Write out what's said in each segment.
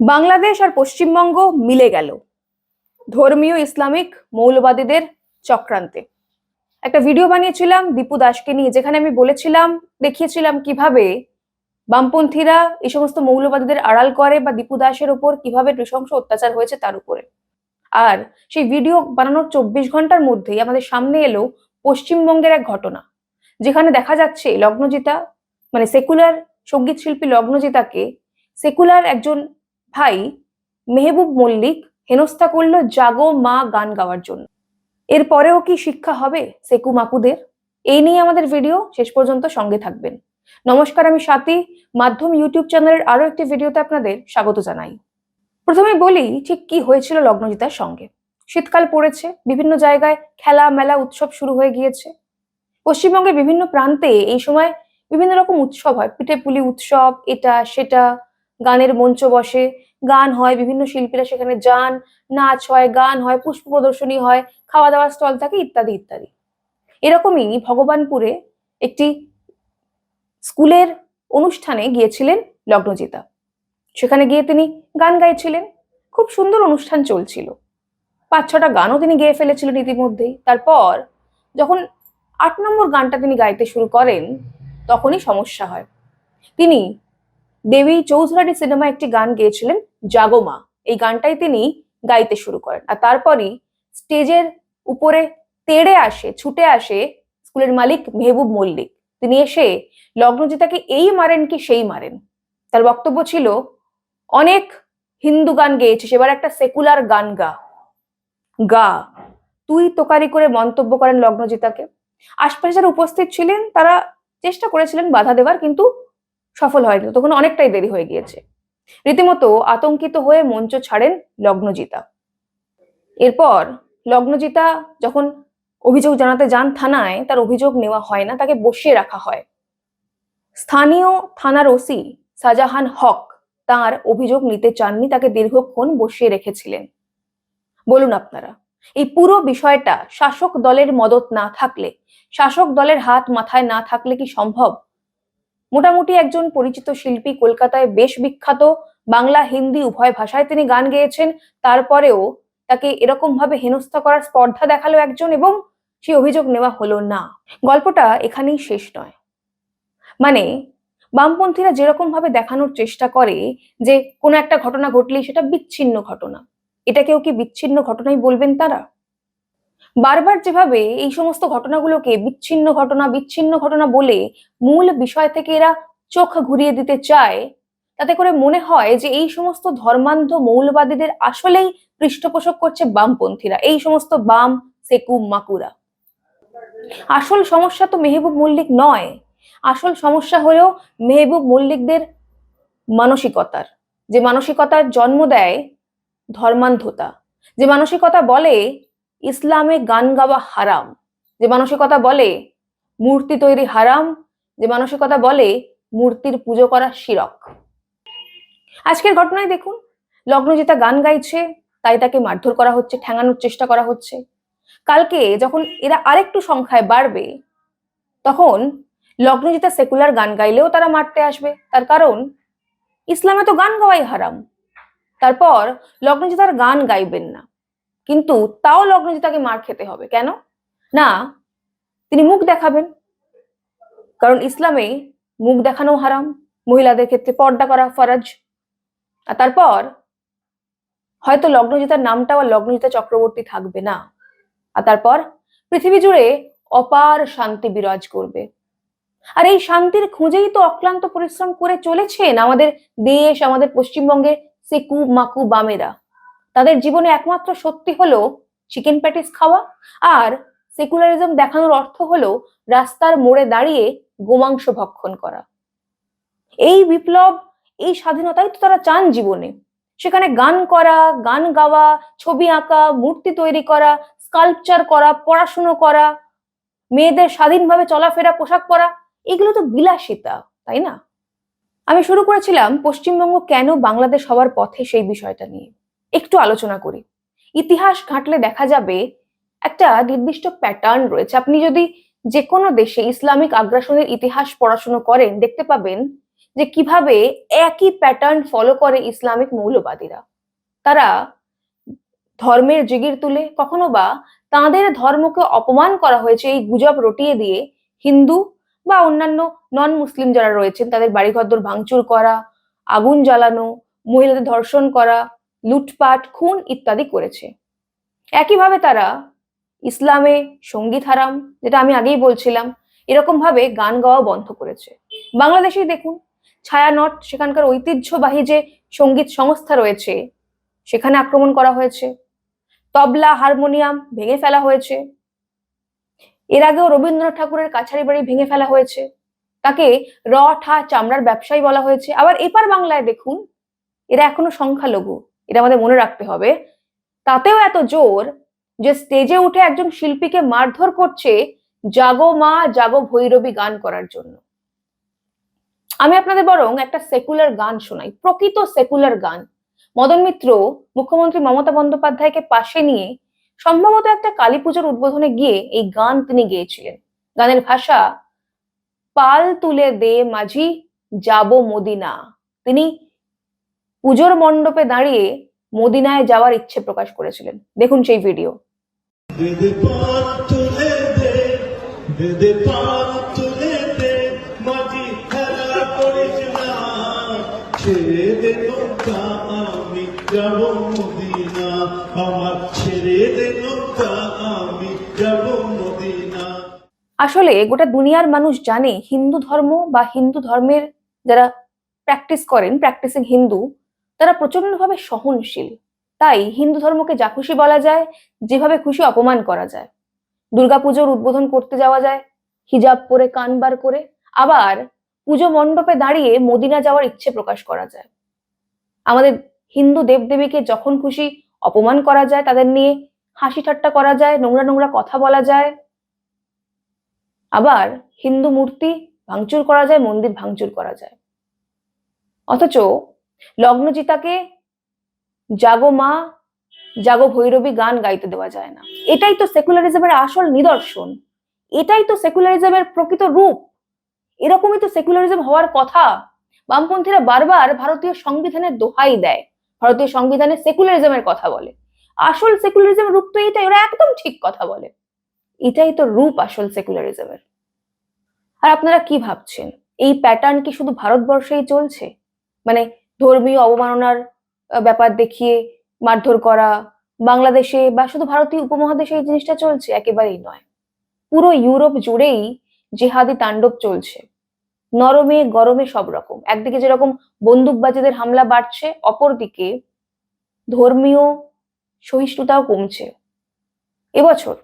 বাংলাদেশ আর পশ্চিমবঙ্গ মিলে গেল। ধর্মীয় ইসলামিক মৌলবাদীদের চক্রান্তে। একটা ভিডিও বানিয়েছিলাম দীপু দাসকে নিয়ে, যেখানে আমি বলেছিলাম, দেখিয়েছিলাম কীভাবে বামপন্থীরা এই সমস্ত মৌলবাদীদের আড়াল করে বা দীপু দাসের উপর কীভাবে নৃশংস অত্যাচার হয়েছে তার উপরে। আর সেই ভিডিও বানানোর চব্বিশ ঘণ্টার মধ্যেই আমাদের সামনে এলো পশ্চিমবঙ্গের এক ঘটনা। যেখানে দেখা যাচ্ছে লগ্নজিতা মানে সেকুলার সংগীত শিল্পী লগ্নজিতাকে, সেকুলার একজন ভাই মেহবুব মল্লিক হেনস্থা করল জাগো মা গান গাওয়ার জন্য। এরপরেও কি শিক্ষা হবে সেকু মাকুদের? এই নিয়ে আমাদের ভিডিও শেষ পর্যন্ত সঙ্গে থাকবেন। নমস্কার, আমি স্বাতি। মাধ্যম ইউটিউব চ্যানেলের আরও একটি ভিডিওতে আপনাদের স্বাগত জানাই। প্রথমে বলি, ঠিক কি হয়েছিল লগ্নজিতার সঙ্গে? শীতকাল পড়েছে, বিভিন্ন জায়গায় খেলা, মেলা, উৎসব শুরু হয়ে গিয়েছে। পশ্চিমবঙ্গের বিভিন্ন প্রান্তে এই সময় বিভিন্ন রকম উৎসব হয়। পিঠে পুলি উৎসব, এটা, সেটা গানের মঞ্চ বসে, গান হয়, বিভিন্ন শিল্পীরা সেখানে যান, নাচ হয়, গান হয়, পুষ্প প্রদর্শনী হয় খাওয়া দাওয়ার স্টল থাকে, ইত্যাদি ইত্যাদি। এরকমই ভগবানপুরে একটি স্কুলের অনুষ্ঠানে গিয়েছিলেন লগ্নজিতা। সেখানে গিয়ে তিনি গান গাইছিলেন। খুব সুন্দর অনুষ্ঠান চলছিল। পাঁচ ছটা গানও তিনি গেয়ে ফেলেছিলেন ইতিমধ্যেই। তারপর যখন আট নম্বর গানটা তিনি গাইতে শুরু করেন, তখনই সমস্যা হয়। তিনি দেবী চৌধুরানী সিনেমা একটি গান গেয়েছিলেন জাগোমা এই গানটাই তিনি গাইতে শুরু করেন। আর তারপরই স্টেজের উপরে তেড়ে আসে, ছুটে আসে স্কুলের মালিক মেহবুব মল্লিক। তিনি এসে লগ্নজিতাকে এই মারেন কি সেই মারেন। তার বক্তব্য ছিল, অনেক হিন্দু গান গেয়েছিস, এবার একটা সেকুলার গান গা। গা। তুই তোকারি করে মন্তব্য করেন লগ্নজিতাকে। আশপাশে যারা উপস্থিত ছিলেন, তারা চেষ্টা করেছিলেন বাধা দেওয়ার, কিন্তু সফল হয়নি। তখন অনেকটাই দেরি হয়ে গিয়েছে। রীতিমতো আতঙ্কিত হয়ে মঞ্চ ছাড়েন লগ্নজিতা। এরপর লগ্নজিতা যখন অভিযোগ জানাতে যান থানায়, তার অভিযোগ নেওয়া হয় না, তাকে বসিয়ে রাখা হয়। স্থানীয় থানার ওসি শাহজাহান হক তার অভিযোগ নিতে চাননি, তাকে দীর্ঘক্ষণ বসিয়ে রেখেছিলেন। বলুন আপনারা, এই পুরো বিষয়টা শাসক দলের মদত না থাকলে, শাসক দলের হাত মাথায় না থাকলে কি সম্ভব? মোটামুটি একজন পরিচিত শিল্পী কলকাতায় বেশ বিখ্যাত। বাংলা, হিন্দি উভয় ভাষায় তিনি গান গেয়েছেন। তারপরেও তাকে এরকম ভাবে হেনস্থা করার স্পর্ধা দেখাল একজন এবং সেই অভিযোগ নেওয়া হলো না। গল্পটা এখানেই শেষ নয়। মানে বামপন্থীরা যেরকম ভাবে দেখানোর চেষ্টা করে যে কোনো একটা ঘটনা ঘটলেই সেটা বিচ্ছিন্ন ঘটনা। এটাকেও কি বিচ্ছিন্ন ঘটনাই বলবেন তারা? বারবার যেভাবে এই সমস্ত ঘটনাগুলোকে বিচ্ছিন্ন ঘটনা বিচ্ছিন্ন ঘটনা বলে মূল বিষয় থেকে এরা চোখ ঘুরিয়ে দিতে চায়, তাতে করে মনে হয় যে এই সমস্ত ধর্মান্ধ মৌলবাদীদের আসলেই পৃষ্ঠপোষক করছে বামপন্থীরা, এই সমস্ত বাম, সেকু, মাকুরা। আসল সমস্যা তো মেহবুব মল্লিক নয়, আসল সমস্যা হলেও মেহবুব মল্লিকদের মানসিকতার, যে মানসিকতার জন্ম দেয় ধর্মান্ধতা, যে মানসিকতা বলে ইসলামে গান গাওয়া হারাম। যে মানসিকতা বলে, মূর্তি তৈরি হারাম। যে মানসিকতা বলে, মূর্তির পুজো করা শিরক। আজকের ঘটনায় দেখুন লগ্নজিতা গান গাইছে, তাই তাকে মারধর করা হচ্ছে ঠ্যাঙানোর চেষ্টা করা হচ্ছে। কালকে যখন এরা আরেকটু সংখ্যায় বাড়বে, তখন লগ্নজিতা সেকুলার গান গাইলেও তারা মারতে আসবে। তার কারণ, ইসলামে তো গান গাওয়াই হারাম। তারপর লগ্নজিতার গান গাইবেন না। কিন্তু তাও লগ্নজিতাকে মার খেতে হবে, কেন? না, তিনি মুখ দেখাবেন। কারণ ইসলামে মুখ দেখানো হারাম, মহিলাদের ক্ষেত্রে পর্দা করা ফরজ। আর তারপর, হয়তো লগ্নজিতার নামটাও আর লগ্নজিতা চক্রবর্তী থাকবে না। আর তারপর, পৃথিবী জুড়ে অপার শান্তি বিরাজ করবে। আর এই শান্তির খুঁজেই তো অক্লান্ত পরিশ্রম করে চলেছেন আমাদের দেশ, আমাদের পশ্চিমবঙ্গের সেকু মাকু বামেরা। তাদের জীবনে একমাত্র সত্যি হলো চিকেন প্যাটিস খাওয়া আর সেকুলারিজম দেখানোর অর্থ হলো রাস্তার মোড়ে দাঁড়িয়ে গোমাংস ভক্ষণ করা। এই বিপ্লব, এই স্বাধীনতাই তো তারা চান জীবনে। সেখানে গান করা, গান গাওয়া, ছবি আঁকা, মূর্তি তৈরি করা স্কাল্পচার করা, পড়াশুনো করা, মেয়েদের স্বাধীনভাবে চলাফেরা, পোশাক পরা, এগুলো তো বিলাসিতা, তাই না? আমি শুরু করেছিলাম পশ্চিমবঙ্গ কেন বাংলাদেশ হওয়ার পথে সেই বিষয়টা নিয়ে। একটু আলোচনা করি। ইতিহাস ঘাঁটলে দেখা যাবে একটা নির্দিষ্ট প্যাটার্ন রয়েছে। আপনি যদি যে কোনো দেশে ইসলামিক আগ্রাসনের ইতিহাস পড়াশুনো করেন, দেখতে পাবেন যে কীভাবে একই প্যাটার্ন ফলো করে ইসলামিক মৌলবাদীরা। তারা ধর্মের জিগির তুলে, কখনো বা তাঁদের ধর্মকে অপমান করা হয়েছে, এই গুজব রটিয়ে দিয়ে হিন্দু বা অন্যান্য নন মুসলিম যারা রয়েছেন, তাদের বাড়িঘরদোর ভাঙচুর করা, আগুন জ্বালানো, মহিলাদের ধর্ষণ করা লুটপাট, খুন ইত্যাদি করেছে। একইভাবে তারা ইসলামে সংগীত হারাম, যেটা আমি আগেই বলছিলাম এরকম ভাবে গান গাওয়া বন্ধ করেছে। বাংলাদেশেই দেখুন ছায়ানট সেখানকার ঐতিহ্যবাহী যে সংগীত সংস্থা রয়েছে, সেখানে আক্রমণ করা হয়েছে। তবলা, হারমোনিয়াম ভেঙে ফেলা হয়েছে। এর আগেও রবীন্দ্রনাথ ঠাকুরের কাছারি বাড়ি ভেঙে ফেলা হয়েছে। তাকে র ঠা চামড়ার ব্যবসায়ী বলা হয়েছে। আবার এপার বাংলায় দেখুন, এরা এখনও সংখ্যালঘু। এটা আমাদের মনে রাখতে হবে। তাতেও এত জোর যে স্টেজে উঠে একজন শিল্পীকে মারধর করছে জাগো মা, জাগো ভৈরবী গান করার জন্য। আমি আপনাদের বরং একটা সেকুলার গান শোনাই, প্রকৃত সেকুলার গান। মদন মিত্র, মুখ্যমন্ত্রী মমতা বন্দ্যোপাধ্যায়কে পাশে নিয়ে সম্ভবত একটা কালী পুজোর উদ্বোধনে গিয়ে এই গান তিনি গেয়েছিলেন। গানের ভাষা, পাল তুলে দে মাঝি, যাব মদিনা। তিনি পুজোর মণ্ডপে দাঁড়িয়ে মদিনায় যাওয়ার ইচ্ছে প্রকাশ করেছিলেন। দেখুন সেই ভিডিও। আমি যাব মদিনা। আমার ছেড়ে দে আমি যাব মদিনা। আসলে গোটা দুনিয়ার মানুষ জানে হিন্দু ধর্ম বা হিন্দু ধর্মের যারা প্র্যাকটিস করেন প্র্যাকটিসিং হিন্দু তারা প্রচন্ডভাবে সহনশীল। তাই হিন্দু ধর্মকে যা খুশি বলা যায়, যেভাবে খুশি অপমান করা যায়। দুর্গাপুজোর উদ্বোধন করতে যাওয়া যায়, হিজাব পরে কান বার করে। আবার পুজো মণ্ডপে দাঁড়িয়ে মদিনা যাওয়ার ইচ্ছে প্রকাশ করা যায়। আমাদের হিন্দু দেবদেবীকে যখন খুশি অপমান করা যায়, তাদের নিয়ে হাসি ঠাট্টা করা যায়, নোংরা নোংরা কথা বলা যায়। আবার হিন্দু মূর্তি ভাঙচুর করা যায়, মন্দির ভাঙচুর করা যায়। অথচ লগ্নজিতাকে জাগো মা, জাগো ভৈরবী গান গাইতে দেওয়া যায় না। এটাই তো সেকুলারিজমের আসল নিদর্শন। এটাই তো সেকুলারিজমের প্রকৃত রূপ। এরকমই তো সেকুলারিজম হওয়ার কথা। বামপন্থীরা বারবার ভারতীয় সংবিধানের দোহাই দেয়। ভারতীয় সংবিধানে সেকুলারিজমের কথা বলে। আসল সেকুলারিজমের রূপ তো এটাই, ওরা একদম ঠিক কথা বলে। এটাই তো রূপ আসল সেকুলারিজমের। আর আপনারা কি ভাবছেন? এই প্যাটার্ন কি শুধু ভারতবর্ষেই চলছে? মানে ধর্মীয় অবমাননার ব্যাপার দেখিয়ে মারধর করা। বাংলাদেশে বা শুধু ভারতীয় উপমহাদেশে এই জিনিসটা চলছে, একেবারেই নয়। পুরো ইউরোপ জুড়েই জেহাদি তাণ্ডব চলছে। নরমে, গরমে সব রকম। একদিকে যেরকম বন্দুকবাজীদের হামলা বাড়ছে, অপরদিকে ধর্মীয় সহিষ্ণুতাও কমছে। এবছর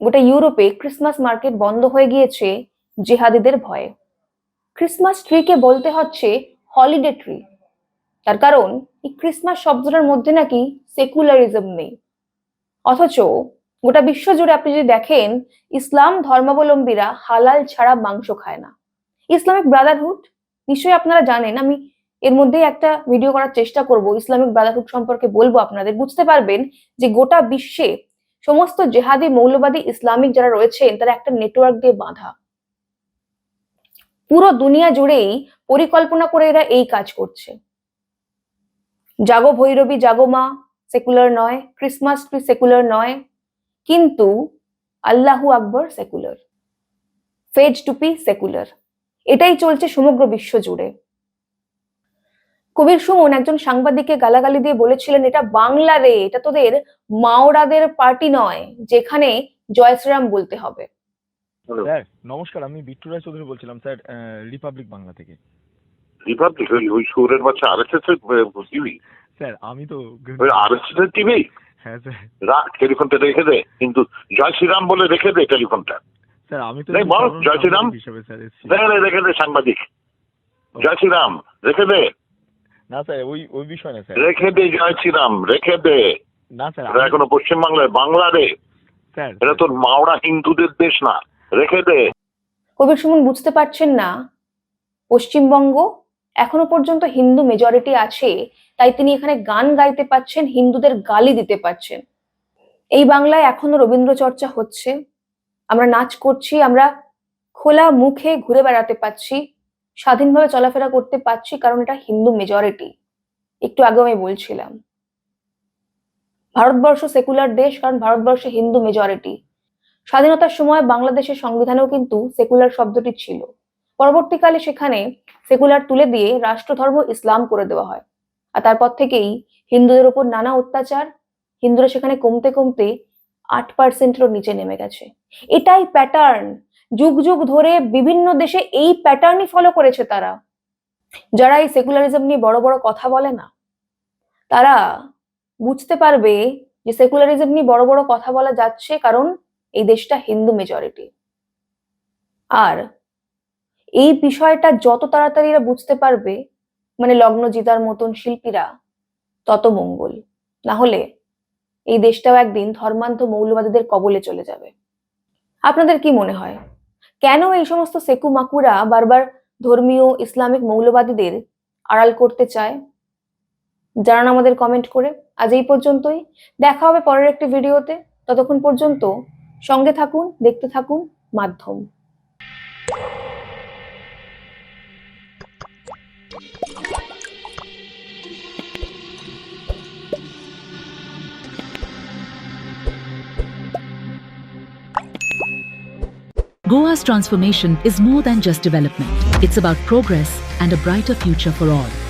গোটা ইউরোপে ক্রিসমাস মার্কেট বন্ধ হয়ে গিয়েছে জেহাদিদের ভয়ে। ক্রিসমাস ট্রিকে বলতে হচ্ছে হলিডে ট্রি। তার কারণ, এই ক্রিসমাস শব্দটার মধ্যে নাকি সেকুলারিজম নেই। অথচ গোটা বিশ্ব জুড়ে আপনি যদি দেখেন, ইসলাম ধর্মাবলম্বীরা হালাল ছাড়া মাংস খায় না। Islamic brotherhood? নিশ্চয়ই আপনারা জানেন, আমি এর মধ্যেই একটা ভিডিও করার চেষ্টা করব, ইসলামিক ব্রাদারহুড সম্পর্কে বলব আপনাদের। বুঝতে পারবেন যে গোটা বিশ্বে সমস্ত জেহাদি মৌলবাদী ইসলামিক যারা রয়েছেন, তারা একটা নেটওয়ার্ক দিয়ে বাঁধা। পুরো দুনিয়া জুড়েই পরিকল্পনা করে এরা এই কাজ করছে। জাগো ভৈরবী জাগো মা সেকুলার নয় ক্রিসমাস ট্রি সেকুলার নয় কিন্তু আল্লাহু আকবর সেকুলার ফেজ টুপি সেকুলার এটাই চলছে সমগ্র বিশ্ব জুড়ে। কবির সুমন একজন সাংবাদিককে গালাগালি দিয়ে বলেছিলেন এটা বাংলা রে এটা তোদের মাওরাদের পার্টি নয় যেখানে জয় শ্রীরাম বলতে হবে। স্যার নমস্কার আমি বিট্টু রায় চৌধুরী বলছিলাম স্যার রিপাবলিক বাংলা থেকে। রিপাবলিক ওই ওই সুরের বাচ্চা আর এস এস এর টিভি? স্যার আমি তো আর এস এস এর টিভি? হ্যাঁ স্যার। রাখ টেলিফোনটা রেখে দে। কিন্তু জয় শ্রীরাম বলে রেখে দে টেলিফোনটা। স্যার আমি তো বল, জয় শ্রীরাম। সাংবাদিক হিসেবে স্যার এসেছি। রেখে দে সাংবাদিক। জয় শ্রীরাম রেখে দে। না স্যার ওই ওই বিষয় না স্যার। রেখে দে জয় শ্রীরাম রেখে দে। না স্যার এটা এখনও পশ্চিমবাংলায় বাংলা রে স্যার এটা তোর মাওড়া হিন্দুদের দেশ না। রেখে দে। কবির সুমন বুঝতে পারছেন না? পশ্চিমবঙ্গ এখনও পর্যন্ত হিন্দু মেজরিটি আছে, তাই তিনি এখানে গান গাইতে পাচ্ছেন, হিন্দুদের গালি দিতে পাচ্ছেন। এই বাংলায় এখনও রবীন্দ্র চর্চা হচ্ছে। আমরা নাচ করছি, আমরা খোলা মুখে ঘুরে বেড়াতে পাচ্ছি, স্বাধীনভাবে চলাফেরা করতে পারছি কারণ এটা হিন্দু মেজরিটি একটু আগেও আমি বলছিলাম। ভারতবর্ষ সেকুলার দেশ, কারণ ভারতবর্ষে হিন্দু মেজরিটি স্বাধীনতার সময় বাংলাদেশের সংবিধানেও কিন্তু সেকুলার শব্দটি ছিল। পরবর্তীকালে সেখানে সেকুলার তুলে দিয়ে রাষ্ট্রধর্ম ইসলাম করে দেওয়া হয়। আর তারপর থেকেই হিন্দুদের উপর নানা অত্যাচার, হিন্দুরা সেখানে কমতে কমতে আট পার্সেন্টেরও নিচে নেমে গেছে। এটাই প্যাটার্ন যুগ যুগ ধরে বিভিন্ন দেশে এই প্যাটার্নই ফলো করেছে তারা। যারা এই সেকুলারিজম নিয়ে বড় বড় কথা বলে না, তারা বুঝতে পারবে যে সেকুলারিজম নিয়ে বড় বড় কথা বলা যাচ্ছে কারণ এই দেশটা হিন্দু মেজরিটি আর এই বিষয়টা যত তাড়াতাড়ি এরা বুঝতে পারবে মানে লগ্ন জিতার মতন শিল্পীরা, তত মঙ্গল। না হলে এই দেশটাও একদিন ধর্মান্ধ মৌলবাদীদের কবলে চলে যাবে। আপনাদের কি মনে হয়? কেন এই সমস্ত সেকু মাকুরা বারবার ধর্মীয়, ইসলামিক মৌলবাদীদের আড়াল করতে চায়? জানান আমাদের কমেন্ট করে। আজ এই পর্যন্তই। দেখা হবে পরের একটি ভিডিওতে। ততক্ষণ পর্যন্ত সঙ্গে থাকুন, দেখতে থাকুন, মাধ্যম। Goa's transformation is more than just development. It's about progress and a brighter future for all.